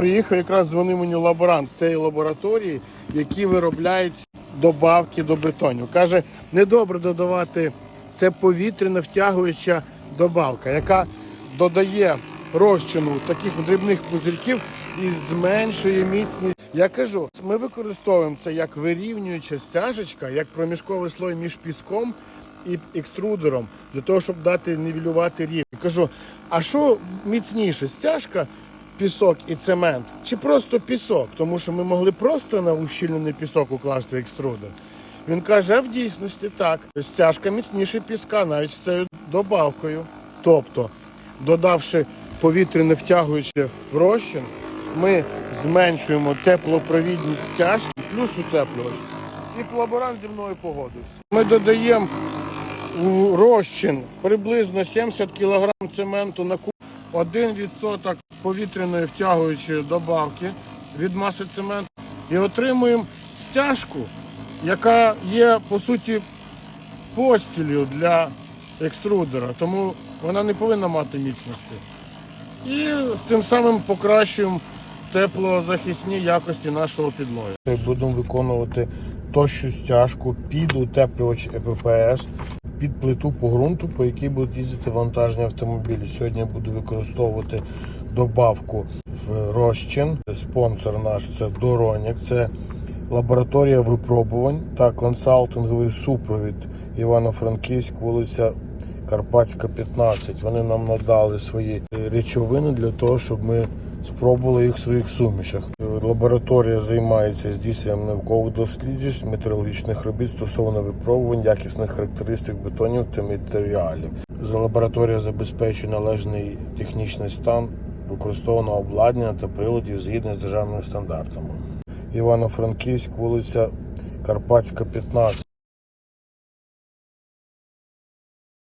приїхав, якраз дзвонив мені лаборант з цієї лабораторії, які виробляють добавки до бетонів. Каже, недобре додавати це повітряна втягуюча добавка, яка додає розчину таких дрібних пузирьків і зменшує міцність. Я кажу, ми використовуємо це як вирівнююча стяжечка, як проміжковий слой між піском і екструдером, для того, щоб дати нівелювати рівень. Кажу, а що міцніше, стяжка, пісок і цемент, чи просто пісок? Тому що ми могли просто на ущільнений пісок укласти екструдер. Він каже, а в дійсності так. Стяжка міцніше піска, навіть з цією добавкою. Тобто, додавши повітряне втягуюче в розчин, ми зменшуємо теплопровідність стяжки, плюс утеплювач. І лаборант зі мною погодився. Ми додаємо у розчин приблизно 70 кг цементу на куб, 1% повітряної втягуючої добавки від маси цементу і отримуємо стяжку, яка є по суті постілю для екструдера, тому вона не повинна мати міцності. І тим самим покращуємо теплозахисні якості нашого підлоги. Будемо виконувати тощу стяжку під утеплювач ЕППС під плиту по ґрунту, по якій будуть їздити вантажні автомобілі. Сьогодні я буду використовувати добавку в розчин. Спонсор наш це Доронік. Це лабораторія випробувань та консалтинговий супровід Івано-Франківськ, вулиця Карпатська, 15. Вони нам надали свої речовини для того, щоб ми спробували їх в своїх сумішах. Лабораторія займається здійсненням наукових досліджень, метеорологічних робіт стосовно випробувань якісних характеристик бетонів та матеріалів. Лабораторія забезпечує належний технічний стан використованого обладнання та приладів згідно з державними стандартами. Івано-Франківськ, вулиця Карпатська, 15.